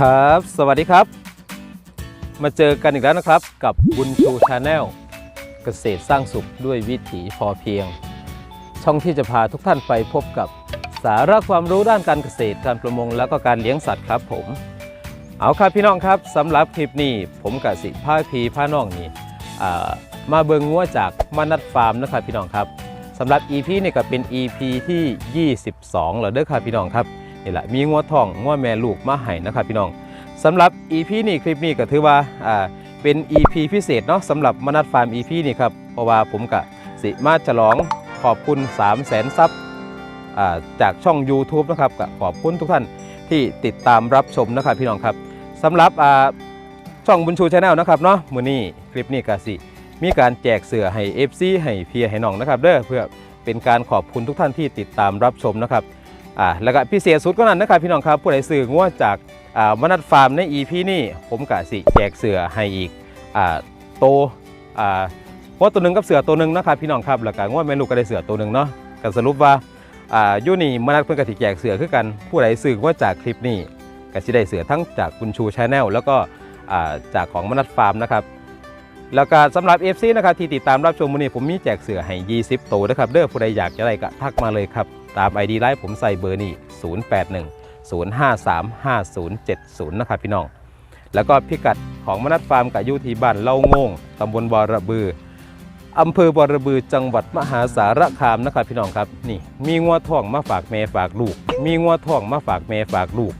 ครับ สวัสดีครับ มาเจอกันอีกแล้วนะครับกับบุญชูชาแนลเกษตรสร้างสุขด้วยวิถีพอเพียง ช่องที่จะพาทุกท่านไปพบกับสาระความรู้ด้านการเกษตรการประมง แล้วก็การเลี้ยงสัตว์ครับผม เอาครับพี่น้องครับสำหรับคลิปนี้ผมกับสิผ้าพีผ้าน้องนี่มาเบิงงัวจากมานัดฟาร์มนะครับพี่น้องครับสำหรับ EP นี่ก็เป็น EP ที่ 22แล้วเด้อครับพี่น้องครับ นี่แหละมีงัวทองงัวแม่ลูกมาให้นะครับพี่น้องสำหรับ EP นี้คลิปนี้ก็ถือว่าอ่าเป็น EP พิเศษเนาะสำหรับมนัดฟาร์ม EP นี่ครับเพราะว่าผมกับสิมาฉลองขอบคุณ 3 0 0แสนซับจากช่อง YouTube นะครับก็ขอบคุณทุกท่านที่ติดตามรับชมนะครับพี่น้องครับสำหรับช่องบุญชูชาแนลนะครับเนาะมือนี้คลิปนี้กสิมีการแจกเสือให้ FC ให้เพียให้น้องนะครับเด้อเพื่อเป็นการขอบคุณทุกท่านที่ติดตามรับชมนะครับ อ่าแล้วก็พิเศษสุดก็นั้นนะครับพี่น้องครับผู้ใดซื้องัวจากอ่ามนัดฟาร์มใน EP นี้ผมกะสิแจกเสือให้อีกอ่าโตอ่างัวตัวหนึ่งกับเสือตัวหนึ่งนะครับพี่น้องครับแล้วก็งัวแม่ลูกก็ได้เสือตัวหนึ่งเนาะก็สรุปว่าอ่ายูนี่มนัดเพิ่นก็สิแจกเสือคือกันผู้ใดซื้องัวจากคลิปนี้ก็สิได้เสือทั้งจากคุณชูชาแนลแล้วก็อ่าจากของมนัดฟาร์มนะครับแล้วก็สำหรับ FC นะครับที่ติดตามรับชมวันนี้ผมมีแจกเสือให้ 20 ตัวนะครับเด้อผู้ใดอยากจะได้ก็ทักมาเลยครับ ตาม ID ไลน์ผมใส่เบอร์นี่ 081 053 5070 นะครับพี่น้อง แล้วก็พิกัดของมนัดฟาร์มกับยูทีบ้านเล่างงตำบลบอระบืออำเภอบอระบือจังหวัดมหาสารคามนะครับพี่น้องครับ นี่ มีงัวทองมาฝากแม่ฝากลูก มีงัวทองมาฝากแม่ฝากลูก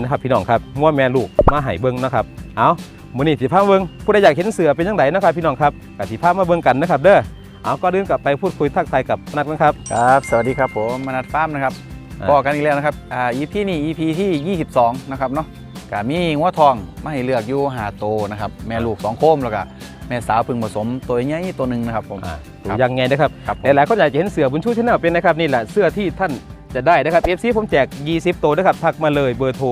นะครับพี่น้องครับงัวแม่ลูกมาให้เบิ้งนะครับเอามื้อนี้สิพาเบิ้งผู้ใดอยากเห็นเสือเป็นจังไดนะครับพี่น้องครับก็สิพามาเบิ้งกันนะครับเด้อ เอาก็เดินกลับไปพูดคุยทักทายกับนัดกันครับ ครับ สวัสดีครับผมมนัดฟาร์มนะครับอ่าบอกกันอีกแล้วนะครับอ่า EP นี่ EP ที่ 22 นะครับเนาะกามีงัวทองมาให้เลือกอยู่หาโตวนะครับ แม่ลูก 2 โคมแล้วก็แม่สาวพึ่งผสมตัวใหญ่ตัวหนึ่งนะครับผมอ่าครัดูบยังไงนะครับครับผมหลายๆคนอยากจะเห็นเสือบุญชูชาแนลเป็นนะครับนี่แหละเสื้อที่ท่านจะได้นะครับ FC ผมแจก 20 ตัวนะครับทักมาเลยเบอร์โทร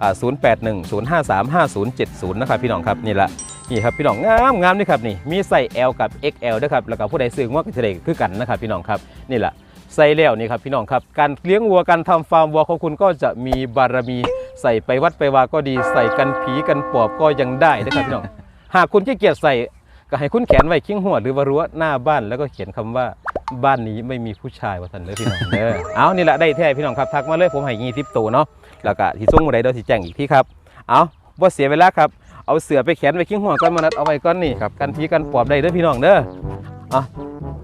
อ่า081 053 5070 นะครับพี่น้องครับนี่แหละ นี่ครับพี่น้องงามงามนี่ครับนี่มีไส้ L กับ XL นะครับแล้วก็ผู้ใดซื้อว่าก็จะได้คือกันนะครับพี่น้องครับนี่แหละใส่แล้วนี่ครับพี่น้องครับการเลี้ยงวัวการทำฟาร์มวัวของคุณก็จะมีบารมีใส่ไปวัดไปวาก็ดีใส่กันผีกันปอบก็ยังได้นะครับพี่น้องหากคุณขี้เกียจใส่ก็ให้คุณแขวนไว้คิ้งหัวหรือว่ารั้วหน้าบ้านแล้วก็เขียนคำว่าบ้านนี้ไม่มีผู้ชายว่าท่านเลยพี่น้องเออเอานี่แหละได้แท้พี่น้องครับทักมาเลยผมให้ยี่สิบตัวเนาะแล้วก็ที่ส่งมาได้เดี๋ยวที่แจ้งอีกที่ครับเอาว่าเสียเวลาครับ เอาเสือไปแขวนไว้คิ้งหัวก้อนมานัดเอาไว้ก้อนนี่ครับ กันผีกันปอบได้เด้อพี่น้องเด้ออะ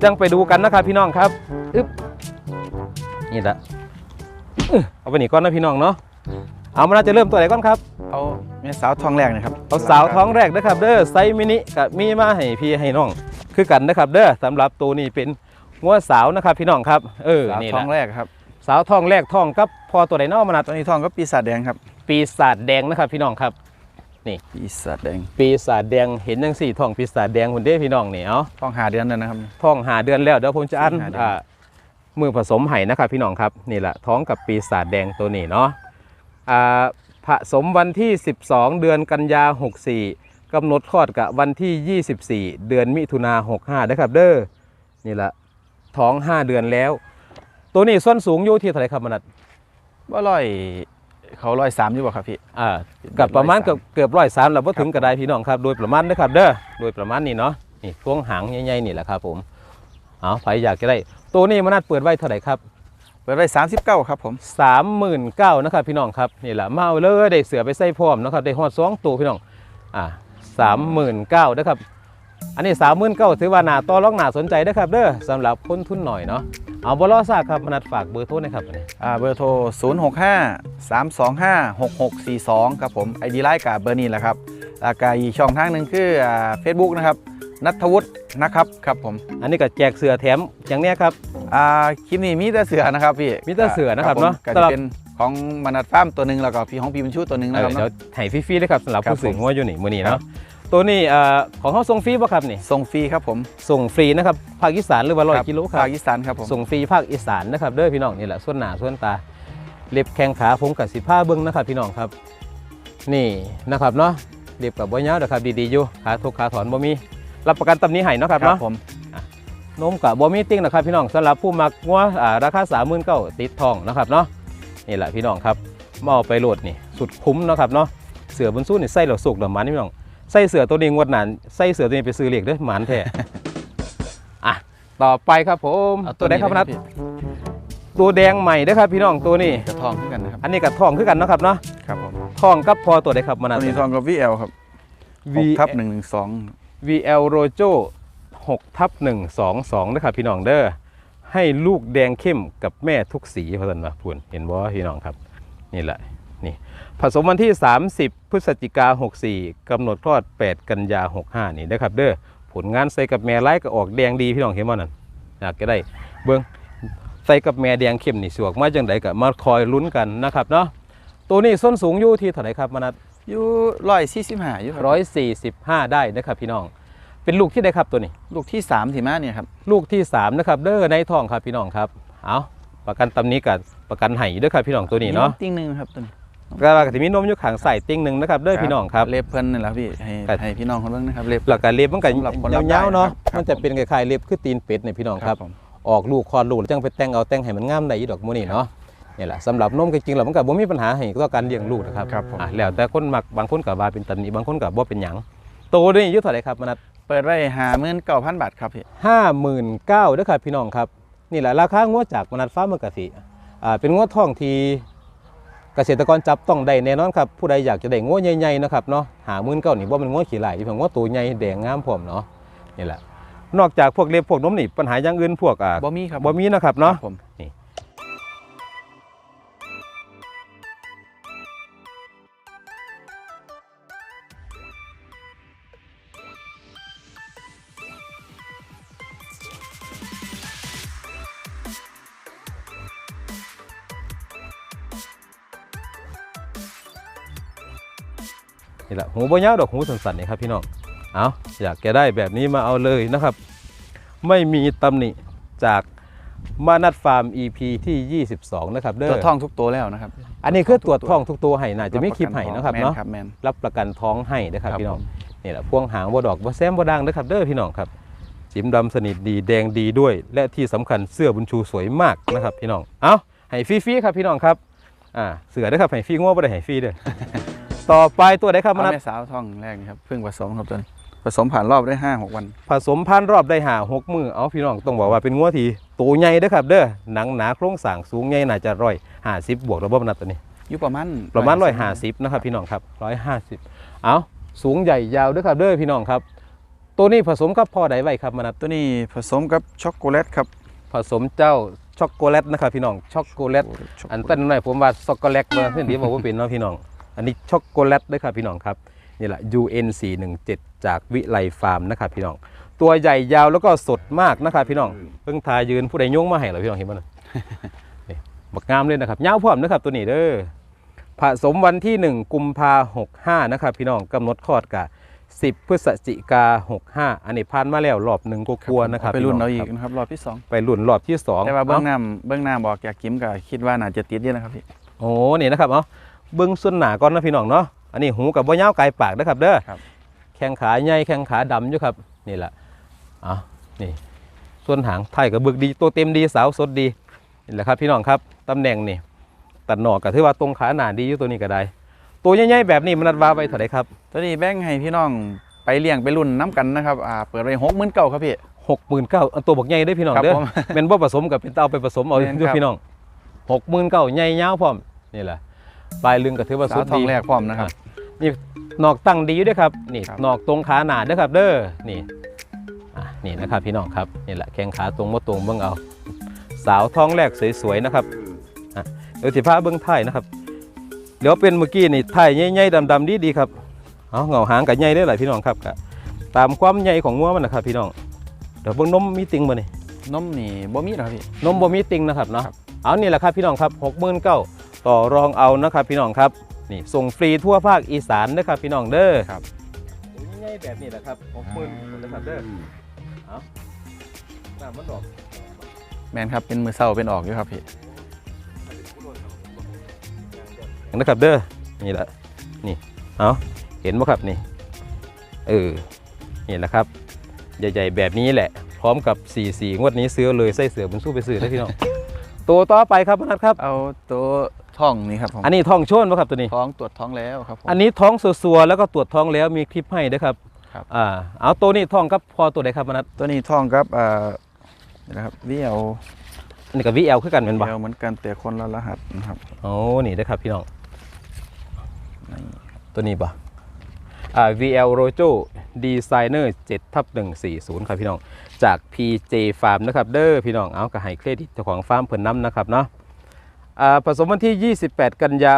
จังไปดูกันนะครับพี่น้องครับอึ๊บนี่ละอื้อเอาไปนี่ก่อนนะพี่น้องเนาะเอามาน่าจะเริ่มตัวไหนก่อนครับ เอาแม่สาวทองแรกนะครับ เอาสาวท้องแรกนะครับ เด้อไซส์มินิกับมีมาให้พี่ให้น้อง คือกันนะครับเด้อสำหรับตัวนี้เป็นงัวสาวนะครับพี่น้องครับ เออสาวนี่ทละองแรกครับ สาวท้องแรกท้องกับพอตัวไหนเนอกมานัดตัวนี้ทองก็ปีศาจแดงครับ ปีศาจแดงนะครับพี่น้องครับ ปีศาจแดง ปีศาจแดงเห็นยังสี่ท้องปีศาจแดงคนเด้พี่น้องนี่เอาทองหาเดือนแล้วนะครับ ท้องหาเดือนแล้วเดี๋ยวผมจะอันห้าเดือน อ่ามือผสมไห่นะครับพี่น้องครับนี่แหละท้องกับปีศาจแดงตัวนี้เนาะอ่าผสมวันที่ 12 เดือนกันยา 64กำหนดคลอดกับวันที่ 24 เดือนมิถุนา65นะครับเด้อนี่แหละท้อง 5 เดือนแล้ว ตัวนี้ส้นสูงอยู่ที่เท่าไหร่ครับมนัดว่าร้อย เขาร้อยสามอยู่บ่ครับพี่อ่ากับประมาณเกือบเกือบร้อยสามแล้วพอถึงกระไดพี่น้องครับโดยประมาณนะครับ เด้อโดยประมาณนี้เนาะนี่ช่วงหางใหญ่ๆนี่แหละครับผมเอาใครอยากจะได้ ตัวนี้มนัดเปิดไว้เท่าไหร่ครับเปิดไว้39ครับผมสามหมื่นเก้านะครับพี่น้องครับนี่แหละมาเอาเลยได้เสือไปใส่พร้อมนะครับได้ฮอดสองตัวพี่น้องอ่าสามหมื่นเก้านะครับ อันนี้สามหมื่นเก้าถือว่าหนาต่อรองหนาสนใจนะครับเด้อสำหรับคนทุนหน่อยเนาะเอาบอลอซากครับมนัดฝากเบอร์โทรหนะครับอันนี้อ่าเบอร์โทร 065 325 6642 ครับผมไอดีไลน์กับเบอร์นี้แหละครับแล้วก็อีกช่องทางหนึ่งคืออ่าเฟซบุ๊กนะครับนัทวุฒินะครับครับผม อันนี้ก็แจกเสือแถมอย่างเนี้ยครับอ่าคลิปนี้มีแต่เสือนะครับพี่มีแต่เสือนะครับผมเนาะก็สำหรัจะบเป็นของมนัดฟาร์มตัวหนึ่งแล้วก็พี่ของพี่บุญชูตัวหนึ่งเอนะครับอเดี๋ยวเนาะให้ฟรีๆเลยครับสำหรับครับผู้สื่อผมงัวอยู่นี่มือนี้ครัเนาะบ ตัวนี้เอ่อของเขาส่งฟรีป่ะครับนี่ส่งฟรีครับผม ส่งฟรีนะครับภาคอีสานหรือว่าร้อยครับกิโลครัภาบคอีสานครับผมส่งฟรีภาคอีสานนะครับเด้อพี่น้องนี่แหละส่วนหน้าส่วนตาเล็บแข้งขาผมกับสิผ้าเบิ้งนะครับพี่น้องครับ นี่นะครับเนาะเล็บกับบ่ยาวนะครับดีๆอยู่ขาทุกขาถอนบ่มีรับประกันตำหนี้ให้เนาะครับครับเนาะผมนมกับบ่มีติ้งนะครับพี่น้องสำหรับผู้มักงัวอ่าราคา39,000ติดทองนะครับเนาะนี่แหละพี่น้องครับมาเอาไปโหลดนี่สุดคุ้มเนาะครับเนาะเสือบนสู้นี่ใส่เหล่าสุกเหล่ามันนี่พี่น้อง ใส่เสือตัวนี้งวดหนานใส่เสือตัวนี้ไปซื้อเหล็กเด้อหมันแท้อะต่อไปครับผมเอาตัวไหนครับพนัทพี่ตัวแดงใหม่เด้อครับพี่น้องตัวนี้กระทองขึ้นกันนะครับอันนี้กับทองคือกันเนาะครับเนาะครับผมทองกับพอตัวใดครับมาตันาวนี้ทองกับ VL ครับ V 6ทับ112 VL Rojo 6ทับ122นะครับพี่น้องเด้อให้ลูกแดงเข้มกับแม่ทุกสีพอสันมาพูนเห็นบ่พี่น้องครับ นี่แหละนี่ ผสมวันที่ 30 พฤศจิกา64 กำหนดคลอด 8 กันยา 65 นี่นะครับเด้อผลงานใส่กับแม่ไล่ก็ออกแดงดีพี่น้องเห็นบ่นั่นอยากจะได้เบิ่งใส่กับแม่แดงเข้มนี่สวกมาจังไดก็มาคอยลุ้นกันนะครับเนาะตัวนี้ส้นสูงอยู่ที่เท่าไหร่ครับมานัดอยู่ร้อยสี่สิบห้าอยู่ครับร้อยสี่สิบห้าได้นะครับพี่น้อง เป็นลูกที่ได้ครับตัวนี้ ลูกที่3ที่มาเนี่ยครับลูกที่สามนะครับเด้อในท้องครับพี่น้องครับเอาประกันตำนี้กับประกันไห้เด้อครับพี่น้องตัวนี้เนาะติ้งหนึ่งครับตัวนี้ ก็ว่าจะมีนมอยู่ข้างใส่ติ่งหนึ่งนะครับเด้อพี่น้องครับ เล็บเพิ่นนี่แหละพี่ให้ครับ ให้พี่น้องเขาเบิ่งนะครับเล็บ หลักการเล็บมันก็สำหรับคนรับยาวๆเนาะได้ครับมันจะเป็นคล้ายๆเล็บคือตีนเป็ดเนี่ยพี่น้องครับ ผมออกลูกคลอดลูกแล้วจังไปแต่งเอาแต่งให้มันงามได้อีดอกหมูนี่เนาะนี่แหละสำหรับนมจริงๆแล้วมันก็บ่มีปัญหาให้ต่อการเลี้ยงลูกนะครับครับผม อะแล้วแต่คนมักบางคนก็ว่าเป็นตำหนิบางคนก็บ่เป็นหยังโตนี่อายุเท่าไหร่ครับมนัดเปิดไว้หาหมื่นเก้าพันบาทครับพี่ห้าหมื่นเก้าด้วยครับพี่น้องครับนี่แหละราคางวดจากมนัดฟ้าเมืองกะสิอ่าเป็นงวดท่องที่ เกษตรกรจับต้องได้แน่นอนครับผู้ใดอยากจะได้งวดใหญ่ๆนะครับเนาะหาหมื่นเก้านี่ว่ามันงวดขี้ไหลเพียงงวดตัวใหญ่แดงงามพร้อมเนาะนี่แหละนอกจากพวกเล็บพวกนมนี่ปัญหาอย่างอื่นพวกอ่าบ่มีครับบ่มีนะครับเนาะค นี่แหละหูบ่ยาวดอกหูสั้นๆนี่ครับพี่น้องเอาอยากแกได้แบบนี้มาเอาเลยนะครับ ไม่มีตำหนิจากมานัดฟาร์ม EP ที่ 22 นะครับเด้ตัวอท่องทุกตัวแล้วนะครับ อันนี้คือตรวจท้องทุกตัวให้น่าจะมีคลิปให้นะครับแม่เนาะครับแมนรับประกันท้องให้นะครับครับพี่น้องผมนี่แหละพวงหางบ่ดอกบ่แซมบ่ดังนะครับเด้อพี่น้องครับจิมดำสนิทดีแดงดีด้วย และที่สำคัญเสื้อบุญชูสวยมากนะครับพี่น้อง เอาให้ฟรีๆครับพี่น้องครับอ่าเสือเด้อครับให้ฟรีง้อบ่ได้ให้ฟรีเด้อ ต่อไปตัวไหนครับมาเอานัดแม่สาวท่องแรกนี่ครับเพิ่งผสมครับตัวนี้ผสมผ่านรอบได้ห้าหกวัน ผสมพันธุ์รอบได้หาหกมือเอาพี่น้องต้องบอกว่าเป็นงัวที่ตัวใหญ่เด้อครับ เด้อหนังหนาโครงสร้างสูงใหญ่น่าจะร้อยห้าสิบบวกระบบนัดตัวนี้อยู่ประมาณประมาณร้อยห้าสิบนะครับพี่น้องครับร้อยห้าสิบเอาสูงใหญ่ยาวเด้อครับเด้อพี่น้องครับ ตัวนี้ผสมกับพ่อใดไว้ครับมานัดตัวนี้ผสมกับช็อกโกแลตครับผสมเจ้าช็อกโกแลตนะครับพี่น้องช็อกโกแลตอันต้นหน่อยผมว่าช็อกโกแลตมาเส้นดีบอกว่าเป็นเนาะพี่น้อง อันนี้ช็อกโกแลตเด้อครับพี่น้องครับนี่แหละ UN 417 จากวิไลฟาร์มนะครับพี่น้อง ตัวใหญ่ยาวแล้วก็สดมากนะครับพี่น้องเพิ่งทายืนผู้ใดโยงมาให้เหรอพี่น้องเห็นมั้ยนี่บักงามเลยนะครับยาวพร้อมนะครับตัวนี้เด้อผสมวันที่ 1 กุมภาหกห้านะครับพี่น้องกำหนดคลอดกะ10 พฤศจิกา65อันนี้ผ่านมาแล้วรอบหนึ่งก็กลัวๆนะครับไปรุ่นพี่เอาอีกครับนะครับรอบที่สองไปรุ่นรอบที่สองแต่ว่าเบื้องหเอ้น้าเบื้องหน้าบอกอยากกิมก็คิดว่าน่าจะติดเยอะนะครับพี่โอ้นี่นะครับเอา เบิ้งส่วนหนาก่อนนะพี่น้องเนาะอันนี้หูกับบ่ยาวไกลปากนะครับเด้อครับ แข้งขาใหญ่แข้งขาดำอยู่ครับนี่แหละเอานี่ ส่วนหางไทยกับบึกดีตัวเต็มดีสาวสดดีนี่แหละครับพี่น้องครับตำแหน่งนี่ตัดหนอกก็ถือว่าตรงขาหนาดีอยู่ตัวนี้ก็ได้ ตัวใหญ่ๆแบบนี้มันนัดว่าไปเท่าไหร่ครับตัวนี้แบ่งให้พี่น้องไปเลี้ยงไปรุ่นน้ำกันนะครับอ่าเปิดไว้หกหมื่นเก้าครับพี่ หกหมื่นเก้าตัวบักใหญ่ได้อพี่น้องครับเด้อผม เป็นบ่ผสมกับเป็นเตาไปผสมเอาแม่นด้วยครับ พี่น้องหกหมื่นเก้าใหญ่ยาวพร้อมนี่แหละ ปลายลึงก็ถือว่าสาสุวดทองดีแรกพร้อมนะครับ นี่นอกตั้งดีอยู่ด้วยครับนี่ครับนอกตรงขาหนาด้วยครับ เด้อนี่อะนี่นะครับพี่น้องครับนี่แหละแข้งขาตรงมาตรงเบิ่งเอา สาวท้องแรกสวยๆนะครับอะเดี๋ยวสิพาเบิ่งไทยนะครับเดี๋ยวเป็นเมื่อกี้นี่ไทยใหญ่ๆดำๆดีๆครับเอาเหงาหางกับใหญ่ได้หลายพี่น้องครับก็ตามความใหญ่ของงัวมันนะครับ พี่น้องเดี๋ยวเบิ่งนมมีติงบ่นี่นมนี่บ่มีหรอกครับพี่นมบ่มีติงนะครับเนาะครับเอานี่แหละครับพี่น้องครับหกหมื่นเก้า ต่อรองเอานะครับพี่น้องครับนี่ส่งฟรีทั่วภาคอีสานนะครับพี่น้องเด้อครับง่ายๆแบบนี้แหละครับหกหมื่นนะครับเด้อเอาน้ำมันดอกแมนครับเป็นมือเศร้าเป็นออกอยู่ครับพี่นะครับเด้อนี่แหละนี่เอาเห็นไหมครับนี่เออนี่แหละครับ ใหญ่ ๆ แบบนี้แหละ พร้อมกับ4สีงวดนี้ซื้อเลยไส้เสือบนสู้ไปซื้อได้พี่น้อง ตัวต่อไปครับพนัทครับ เอาตัวท้องนี่ครับผมอันนี้ท้องโชนป่ะครับตัวนี้ท้องตรวจท้องแล้วครับผมอันนี้ท้องสัวๆแล้วก็ตรวจท้องแล้วมีคลิปให้ด้วยครับครับอ่าเอาตัวนี้ท้องกับพอตัวไหนครับมนัดตัวนี้ท้องครับอ่านี่นะครับวิเอลอันนี้กับวีเอลคือกันเป็นบ่เอลเหมือนกันแต่คนละรหัสนะครับโอ้นี่เด้อครับพี่น้องนี่ตัวนี้ป่ะอ่า VL Rojo Designer 7ทับ140 ครับพี่น้อง จาก PJ Farm นะครับเด้อพี่น้องเอาก็ให้เครดิตเจ้าของฟาร์มเพิ่นน้ำนะครับเนาะอ่าผสมวันที่ 28 กันยา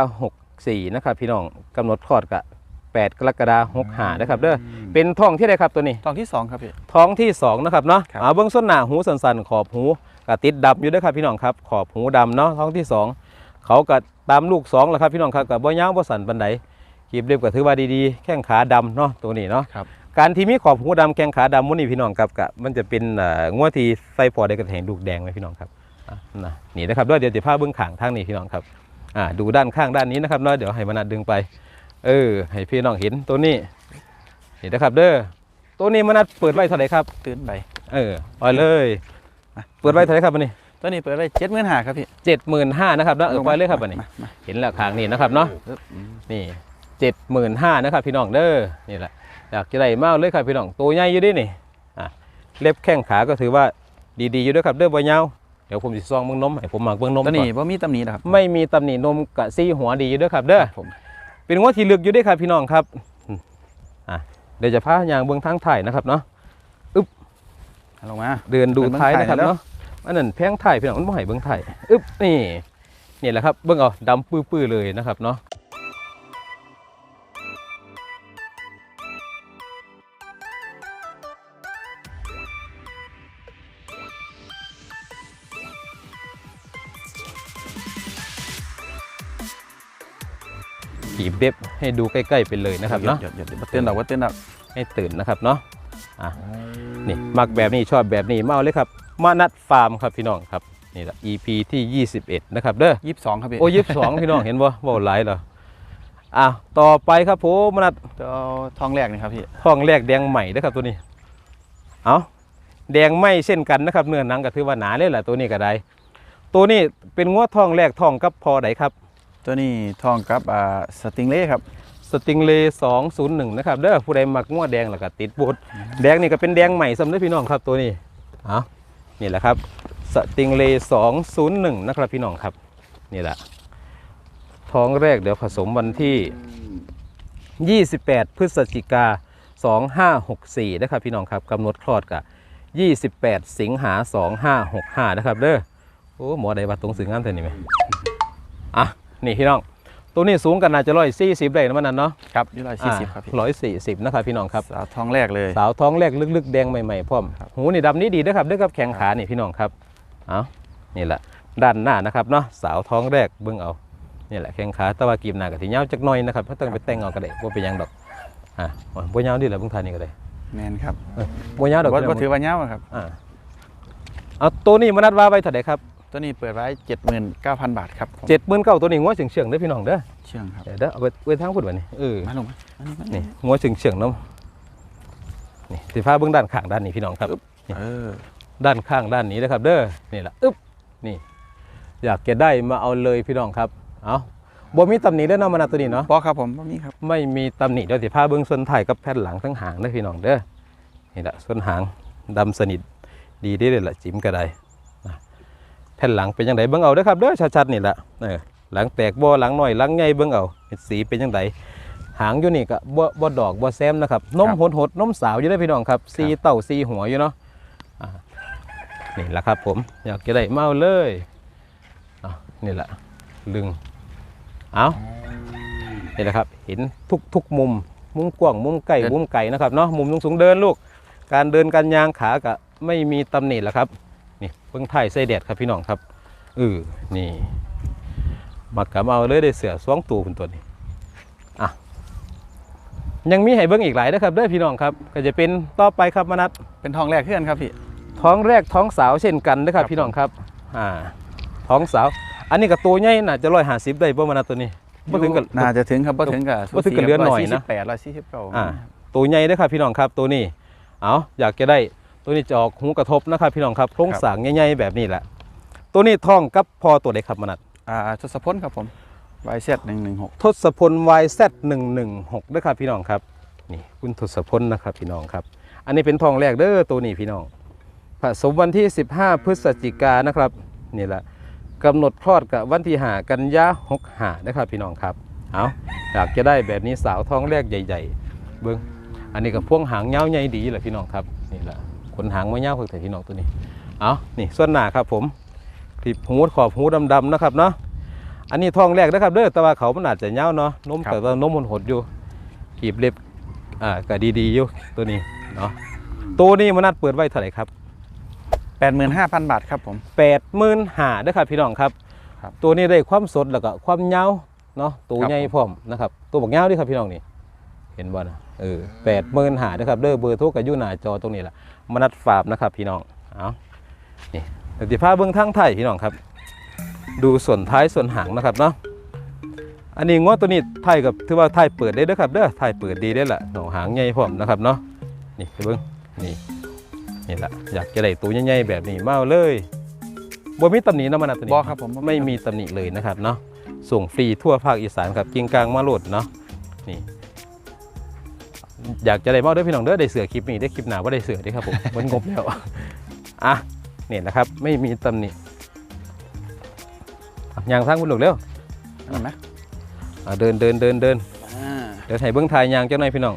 64 นะครับพี่น้องกำหนดคลอดกะ8 กรกฎาคม65นะครับเด้อเป็นท้องที่ใดครับตัวนี้ท้องที่สองครับพี่ท้องที่ 2 นะครับเนาะครับเอาเบื้องส้นหน้าหูสันๆ ขอบหูกะติดดำอยู่เด้วยครับพี่น้องครับ ขอบหูดำเนาะท้องที่ 2 เขาก็ตามลูก2แล้วครับพี่น้องครับกับบ่ยาวบ่สันปันใด กีบเรียบก็ถือว่าดีๆ แข้งขาดำเนาะตัวนี้เนาะครับ การที่มีขอบหูดำแข้งขาดำมุนี่พี่น้องครับกะมันจะเป็นเอ่องัวที่ใส่พอได้กระแถงลูกแดงไหมพี่น้องครับอะนะนี่นะครับด้วยเดี๋ยวจะพาเบื้องข้างทางนี้พี่น้องครับอ่าดูด้านข้างด้านนี้นะครับเนาะเดี๋ยวให้มนัดดึงไป เออ ให้พี่น้องเห็นตัวนี้นี่นะครับ เด้อตัวนี้มนัดเปิดไว้เท่าไหร่ครับตื่นไปเออปล่อยเลยเปิดไว้เท่าไหรครับวันนี้ตัวนี้เปิดไว้เจ็ดหมื่นห้าครับพี่เจ็ดหมื่นห้านะครับเนาะเออปล่อยเลยครับวันนี้มามาเห็นแล้วคางนี่นะครับเนาะปึ๊บอืมนี่ เจ็ดหมื่นห้านะครับพี่น้องเด้อนี่แหละอยากจะได้มากเลยครับพี่น้องตัวใหญ่อยู่เดินี่อะเล็บแข้งขาก็ถือว่าดีๆอยู่ด้วยครับเด้อบ่ยาวเดี๋ยวผมจะซองเบิ้งนมให้ผมหมักเบิ้งนมตัวนี้ก่อนว่ามีตำหนินะครับไม่มีตำหนินมกะซี่หัวดีอยู่ด้วยครับเด้อ ผมเป็นงวดที่ลึกอยู่ด้วยครับพี่น้องครับอืมอะเดี๋ยวจะพายางเบิ้งทางถ่ายนะครับเนาะ เอาลงมา เดินดูเบิ่งท้ายถ่ายนะครับแล้วเนาะอันนั้นแพงถ่ายพี่น้องมันบ่ให้เบิ่งถ่าย อึ๊บนี่ นี่แหละครับ เบิ่งเอาดำปื้อๆเลยนะครับเนาะ ขีบเด็บให้ดูใกล้ๆไปเลยนะครับเนาะหยดหยดหยดบ่ตื่นดอกว่าตื่นดอกให้ตื่นนะครับเนาะอะนี่มักแบบนี้ชอบแบบนี้มาเอาเลยครับ มานัดฟาร์มครับพี่น้องครับนี่แหละ EP ที่ 21 นะครับเด้อยี่สิบสองครับพี่โอ้ยิบสองพี่น้องเห็นบ่บ่หลายเหรออะต่อไปครับผมมานัดตัวทองแรกนี่ครับพี่ทองแรกแดงใหม่นะครับตัวนี้เอาแดงไม่เช่นกันนะครับเนื้อหนังก็ถือว่าหนาเลยแหละตัวนี้ก็ได้ ตัวนี้เป็นงวดทองแรกทองกับพอไดครับ ตัวนี้ท้องกับอ่าสติงเล่ครับ สติงเล201 นะครับเด้อผู้ใดมักงวดแดงแล้วก็ติดบูดแดงนี่ก็เป็นแดงใหม่สำหรับพี่น้องครับตัวนี้เอานี่แหละครับสติงเล201 นะครับพี่น้องครับ นี่แหละ ท้องแรกเดี๋ยวผสมวันที่ 28 พฤศจิกา 2564 นะครับพี่น้องครับกำหนดคลอดกับ 28 สิงหา 2565 นะครับเด้อโอ้หมอใดว่าตรงสึงงามเท่านี้ไหมอะ นี่พี่น้อง ตัวนี้สูงกันน่าจะร้อยสี่สิบได้นะมันนั่นเนาะครับยี่ร้อยสี่สิบครับพี่ร้อยสี่สิบนะครับพี่น้องครับสาวท้องแรกเลยสาวท้องแรกลึกๆแดงใหม่ๆพร้อมครับหูนี่ดำนี่ดีนะครับด้วยกับแข้งขานี่พี่น้องครับเอานี่แหละด้านหน้านะครับเนาะสาวท้องแรกเบิ่งเอานี่แหละแข้งขาแต่ว่ากีบหน้ากับที่ยาวจักหน่อยนะครับไม่ต้องไปแต่งเอาก็ได้บ่เป็นหยังดอกอะบ่ยาวดีแหละเบิ่งทานนี่ก็ได้แมนครับบ่ยาวดอกว่าว่าถือว่าเงาครับอ่าเอาตัวนี้มานัดว่าไว้เท่าไหร่ครับ ตัวนี้เปิดไว้เจ็ดหมื่นเก้าพันบาทครับผมเจ็ดหมื่นเก้าตัวนี้งัวเฉียงเฉียงๆเด้อพี่น้องเด้อเชื่องครับ เดี๋ยวเด้อเอาไปไว้ทางพุ่นวะนี่เออ มาลงมาอันนี้มานี่งัวเฉียงเฉียงๆเนาะนี่สีฟ้าเบื้องด้านข้างด้านนี้พี่น้องครับ เออ ด้านข้างด้านนี้นะครับเด้อนี่แหละอึ๊บนี่ อยากจะได้มาเอาเลยพี่น้องครับเอาบ่มีตำหนิเด้อเนาะมานาตัวนี้เนาะบอครับผมบ่มีครับ ไม่มีตำหนิเดี๋ยวสิพาเบื้องส่วนถ่ายกับแผ่นหลังทั้งหางเด้อพี่น้องเด้อนี่แหละส่วนหางดำสนิทดีได้เลยล่ะจิ้มก็ได้นะ แผ่นหลังเป็นยังไงเบิ่งเอาเด้อครับเด้อชัดๆนี่แหละเออหลังแตกบ่หลังน้อยหลังใหญ่เบิ่งเอาเห็นสีเป็นยังไงหางอยู่นี่ก็บ่บ่ดอกบ่แซมนะครับนมหดหดๆนมสาวอยู่ได้อพี่น้องครับสีเต้าสีหัวอยู่เนาะอ่านี่แหละครับผมอยากจะได้มาเอาเลยอะนี่แหละลึงเอานี่แหละครับเห็นทุกทุกมุมมุมกว้างมุมไก่เดินมุมไก่นะครับเนาะมุมสูงสูงๆเดินลูก การเดินการยางขากะไม่มีตำหนิแหละครับ นี่เพิ่งไทยไส้แดดครับพี่น้องครับเออนี่มักกะมาเอาเลยได้เสือสวงตูเป็นตัวนี้อะยังมีให้เบิ้งอีกหลายนะครับเด้อพี่น้องครับ ก็จะเป็นต่อไปครับมนัดเป็นท้องแรกเพื่อนครับพี่ท้องแรกท้องสาวเช่นกันนะครับครับพี่น้องครับอ่าท้องสาว อันนี้กับตัวใหญ่น่าจะร้อยห้าสิบได้ประมาณตัวนี้บ่ถึงกับน่าจะถึงครับบ่ถึงกับบ่ถึงกับเลือนหน่อยนะแปดร้อยสี่สิบเก้าอ่าตัวใหญ่เด้อครับพี่น้องครับตัวนี้เอาอยากจะได้ ตัวนี้จะออกหูกระทบนะครับพี่น้องครับโครงสร้างใหญ่ๆแบบนี้แหละ ตัวนี้ท้องกับพอตัวเล็กครับมนัดอ่าทศพลครับผม YZ 116ทศพล YZ 116ด้วยครับพี่น้องครับนี่คุณทศพลนะครับพี่น้องครับ อันนี้เป็นทองแรกเด้อตัวนี้พี่น้องผสมวันที่ 15 พฤศจิกายนนะครับนี่แหละกำหนดคลอดกับวันที่หากันยาหกหานะครับพี่น้องครับเอาอยากจะได้แบบนี้สาวท้องแรกใหญ่ ๆ เบิ้งอันนี้กับพวงหางเงาวใหญ่ดีแหละพี่น้องครับนี่แหละ ขนหางไม่เงาวคือแต่พี่น้องตัวนี้เอานี่ส่วนหน้าครับผมคลิปหูขอบหูดำๆนะครับเนาะอันนี้ทองแรกนะครับเด้อแต่ว่าเขามันอาจจะเน่าวเนาะนมครับแต่ว่านมมันหดอยู่กีบเล็บอ่าก็ดีๆอยู่ตัวนี้เนาะตัวนี้มันนัดเปิดไว้เท่าไหร่ครับ 85,000 บาทครับผมแปดหมื่นห้าเด้อครับพี่น้องครับครับ ตัวนี้ได้ความสดแล้วก็ความยาวเนาะตัวครับใหญ่พร้อมนะครับตัวบักยาวด้วยครับพี่น้องนี่เห็นบ่นะเออแปดหมื่นห้าเด้อครับเด้อเบอร์โทรกับอยู่หน้าจอตรงนี้แหละ มานัดฝากนะครับพี่น้องเอานี่เดี๋ยวสิพาเบื้องทั้งไทยพี่น้องครับ ดูส่วนท้ายส่วนหางนะครับเนาะอันนี้งวดตัวนี้ไทยกับถือว่าไทยเปิดได้เด้อครับเด้อไทยเปิดดีได้อละหนองหางใหญ่พร้อมนะครับเนาะนี่ไปเบิ้งนี่นี่แหละอยากจะได้ตัวใหญ่ๆแบบนี้มาเอาเลยบ่มีตำหนินะมันนะตัวนี้บ่ครับผมไม่มีตำหนิเลยนะครับเนาะส่งฟรีทั่วภาคอีสานครับกิงกลางมาโหลดเนาะนี่ อยากจะได้มาเอาเด้อพี่น้องเด้อได้เสือคลิปนี้ได้คลิปหนาว่าได้เสือเด้อครับผมมันงบแล้วอะนี่นะครับ ไม่มีตำหนิอะยางทางคุณหลกเร็วเห็นไหมอะเดินเดินเดินเดินอ่าเดี๋ยวให้เบิ้งทายยางเจ้าหน่อยพี่น้อง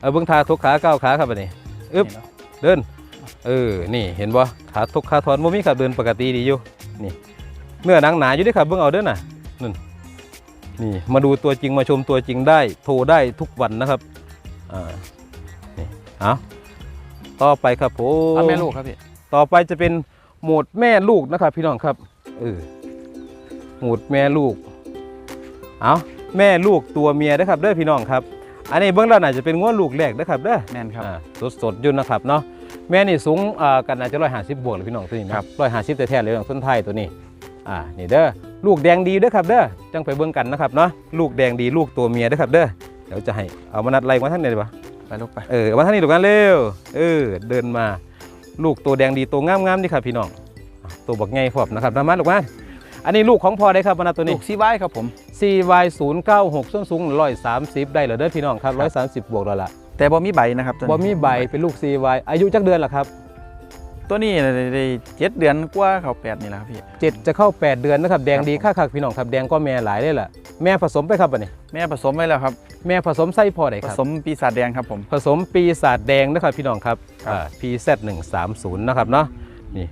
เอาเบิ้งทาทุกขาก้าวขาครับอันนี้อึ๊บนี่เนาะเดินเออนี่เห็นบ่ขาทุกขาถอนบ่มีครับเดินปกติดีอยู่นี่เนื้อหนังหนาอยู่เด้วยครับเบิ้งเอาเด้อน่ะนั่นนี่มาดูตัวจริงมาชมตัวจริงได้ โทรได้ทุกวันนะครับ อ่านี่เอาต่อไปครับผมเอาแม่ลูกครับพี่ต่อไปจะเป็นโหมดแม่ลูกนะครับ พี่น้องครับเออโหมดแม่ลูกเอาแม่ลูกตัวเมียนะครับเด้อพี่น้องครับ อันนี้เบื้องด้านอาจจะเป็นง้วลูกแรกนะครับเด้อแม่นครับอ่าสดๆอยู่นะครับเนาะแม่นี่สูงอ่ากันอาจจะร้อยห้าสิบบวกเลยพี่น้องตัวนี้นะครับร้อยห้าสิบแต่แท้ๆเลยน้องต้นไทยตัวนี้อ่านี่เด้อลูกแดงดีเด้อครับเด้อจังไปเบิ่งกันนะครับเนาะลูกแดงดีลูกตัวเมียเด้อครับเด้อเดี๋ยวจะให้เอามานัดไล่มาทั้งไหนดีวะไปลูกไปเออมาทางนี้ดูกันเร็วเออเดินมาลูกตัวแดงดีตัวงามๆนี่ครับพี่น้องอะตัวบักไงพร้อมนะครับน้ำมันลูกมาอันนี้ลูกของพ่อได้ครับมานาตัวลูนี้กซีไว้ครับผม CY 0 9 6ส้นสูง130 ได้เหรอเด้อพี่น้องครับ130 บวกแล้วล่ะแต่บ่มีใบนะครับตัวบ่นี้มีใบเป็นลูก CY อายุจักเดือนล่ะครับ ตัวนี้ได้ได้เจ็ดเดือนกว่าเขาแปดนี่แหละครับพี่7จะเข้า 8 เดือนนะครับแดงดีครับค่าคักพี่น้องครับแดงก็แม่หลายได้ล่ะแม่ผสมไปครับอันนี้แม่ผสมไว้แล้วครับ แม่ผสมไส้พอได้ผครับ สมปีศาจแดงครับผม ผสมปีศาจแดงนะครับพี่น้องครับครับอ่า PZ 1 3 0นะครับเนาะนี่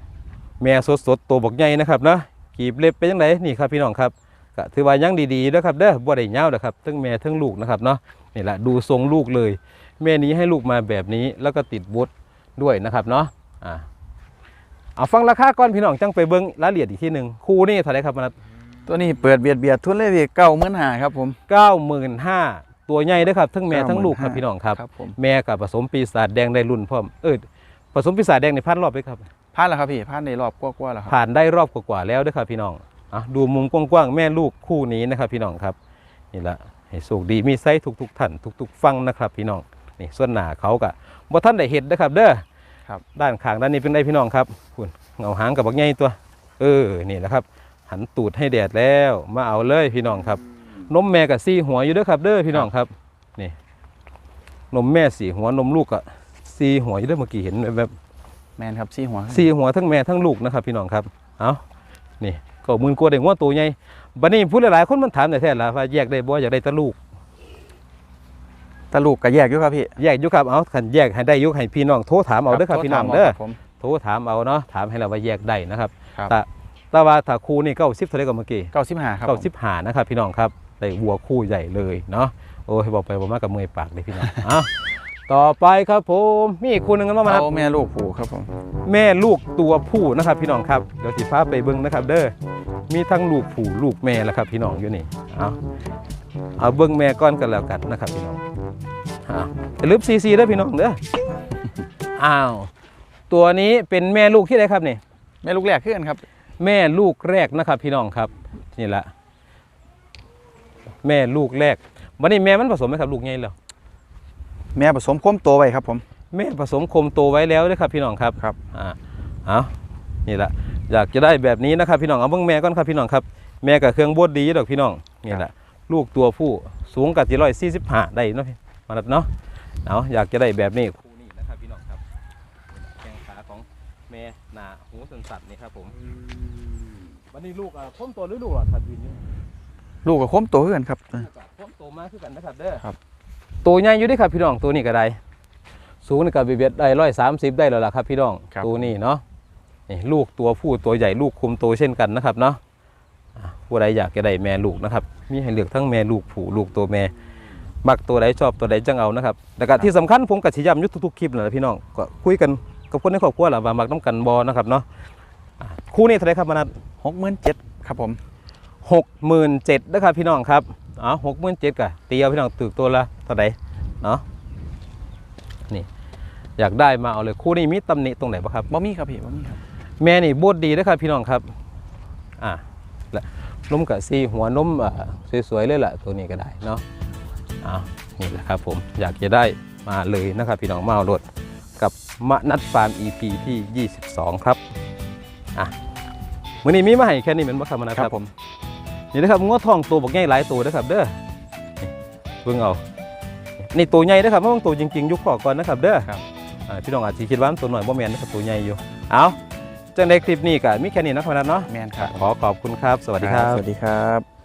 แม่สดสดๆตัวบกใหญ่นะครับเนาะกีบเล็บเป็นยังไงนี่ครับพี่น้องครับก็ถือว่ายังดีๆนะครับเด้อบ่ได้เหย้านะครับทั้งแม่ทั้งลูกนะครับเนาะนี่แหละดูทรงลูกเลย แม่นี้ให้ลูกมาแบบนี้แล้วก็ติดบุตรด้วยนะครับเนาะอ่า เอาฟังราคาก่อนพี่น้องจังไปเบิ้งรายละเอียดอีกทีหนึ่งคู่นี่เท่าไหรครับมนัดตัวนี้เปิดเบียดเบียดทุนเลยพี่เก้าหมื่นห้าครับผมเก้าหมื่นห้าตัวใหญ่เด้อครับทั้งแม่ทั้งลูกครับ95,000พี่น้องครับ ครับผมแม่กับผสมปีศาจแดงได้รุ่นพร้อมเออผสมปีศาจแดงในพันรอบเลยครับผ่านแล้วครับพี่ผ่านในรอบกว่าๆแล้วครับผ่านได้รอบกว่าๆแล้วด้วยครับพี่น้องอะดูมุมกว้างๆแม่ลูกคู่นี้นะครับพี่น้องครับนี่ละให้สุกดีมีไซส์ทุกๆท่านทุก ๆ ฟังนะครับพี่น้องนี่ส่วนหน้าเขากะบ่ท่านได้เห็ดนะครับเด้อ ครับด้านข้างด้านนี้เป็นได้พี่น้องครับคุณเงาหางกับบักใหญ่ตัว เออนี่แหละครับ หันตูดให้แดดแล้วมาเอาเลยพี่น้องครับ นมแม่กับซี่หัวอยู่เด้อครับเด้อพี่น้องครับนี่นมแม่สี่หัวนมลูกอะสี่หัวอยู่เด้อเมื่อกี้เห็นแบบแมนครับซี่หัวสี่หัวทั้งแม่ทั้งลูกนะครับ พี่น้องครับเอานี่ก็หมื่นกว่าได้งัวตัวใหญ่บัดนี้ผู้หลายๆคนมันถามแต่แท้ละว่าแยกได้บ่อยากได้แตะลูก ตะลูกก็แยกอยู่ครับพี่ แยกอยู่ครับเอาขันแยกให้ได้อยุให้พี่น้องโทรถามเอาเด้อครับพี่น้องเด้อผมโทรถามเอาเนาะถามให้เราว่าแยกได้นะครับครับแต่แต่ว่าถ้าคู่นี่เก้าสิบเท่าไหรก็เมื่อกี้เก้าสิบห้าครับเก้าผมสิบหานะครับพี่น้องครับได้วัวคู่ใหญ่เลยเนาะโอ้ยบอกไปบอกมากับมือปากเลยพี่น้องเอาต่อไปครับผมมีอีกคู่หนึงกันมามาครับเอาแม่ลูกผูกครับผมแม่ลูกตัวผู้นะครับ พี่น้องครับเดี๋ยวสิพาไปเบิ้งนะครับ เด้อมีทั้งลูกผู้ลูกแม่แล้วครับ พี่น้องอยู่นี่เอาเอาเบิ้งแม่ก้อนกันแล้วกันนะครับพี่น้องเอาอย่าลืมซีซีเด้อพี่น้องเด้ออ้าว ตัวนี้เป็นแม่ลูกที่ไหนครับนี่ แม่ลูกแรกขึ้นครับ แม่ลูกแรกนะครับ พี่น้องครับนี่แหละแม่ลูกแรกวันนี้แม่มันผสมไหมครับลูกใหญ่แล้วแม่ผสมโค้มตัวไว้ครับผม แม่ผสมโคมโตไว้แล้วนะครับพี่น้องครับครับอ่าเอานี่แหละอยากจะได้แบบนี้นะครับพี่น้องเอาเบิ้งแม่ก่อนครับพี่น้องครับ แม่กับเครื่องบดดีดอกพี่น้องนี่แหละลูกตัวผู้สูงกับจีร้อยสี่สิบห้าได้เนาะพี่ มาแล้วเนาะเอาอยากจะได้แบบนี้คู่นี้นะครับพี่น้องครับแข้งขาของแม่หนาหูสันสันนี่ครับผมวันนี้ลูกอะพ้มตัวหรือลูกหลอดขัดยืนอยู่ลูกกับโคมตัวเพื่อนครับพ้มตัวมากคือกันนะครับเด้อครับตัวใหญ่อยู่เด้วยครับพี่น้องตัวนี้ก็ได้สูงนี่กับเบียดได้ร้อยสามสิบได้แล้วล่ะครับ พี่น้องครับตัวนี้เนาะนี่ลูกตัวผู้ตัวใหญ่ลูกคุมโตเช่นกันนะครับเนาะอะผู้ใดอยากจะได้แม่ลูกนะครับ มีให้เลือกทั้งแม่ลูกผู้ลูกตัวแม่ มักตัวใดชอบตัวใดจังเอานะครับแล้วก็ที่สำคัญผมกับชิย้ำอยุทุกๆคลิปนั่นแหละพี่น้องก็คุยกันกับคนในครอบครัวแหละว่ามักน้ำกันบอนะครับเนาะอะคู่นี้เท่าไหรครับมานัดหกหมื่นเจ็ดครับผมหกหมื่นเจ็ดนะครับพี่น้องครับอ๋อหกหมื่นเจ็ดกะตีเอาพี่น้องตึกตัวละเท่าไหรเนาะนี่อยากได้มาเอาเลยคู่นี้มีตำหนิตรงไหนบ้างครับบ่มีครับพี่บ่มีครับแม่นี่บดดีนะครับพี่น้องครับอ่าและนมกะซีหัวนมอ่าสวยๆเลยแหละตัวนี้ก็ได้เนาะ อ่านี่แหละครับผมอยากจะได้มาเลยนะครับพี่น้องมาเอารถกับมะนัดฟาร์ม EP ที่ 22 ครับอะมื้อนี้มีมาให้แค่นี้เหมือนบ่ครับมะนัดคครัรับบผมนี่นะครับงัวทองตัวบักใหญ่หลายตัวนะครับ เด้อนี่เบิ่งเอานี่ตัวใหญ่นะครับไม่ต้องตัวจริงๆยุคขอก่อนนะครับเด้อครับอ่าพี่น้องอาจจะคิดว่ามันตัวหน่อยบ่แม่นนะครับตัวใหญ่อยู่เอาจังในคลิปนี้ก็มีแค่นี้นะครับนัดเนาะแมนครับขอขอบคุณครับ สวัสดีครับ สวัสดีครับ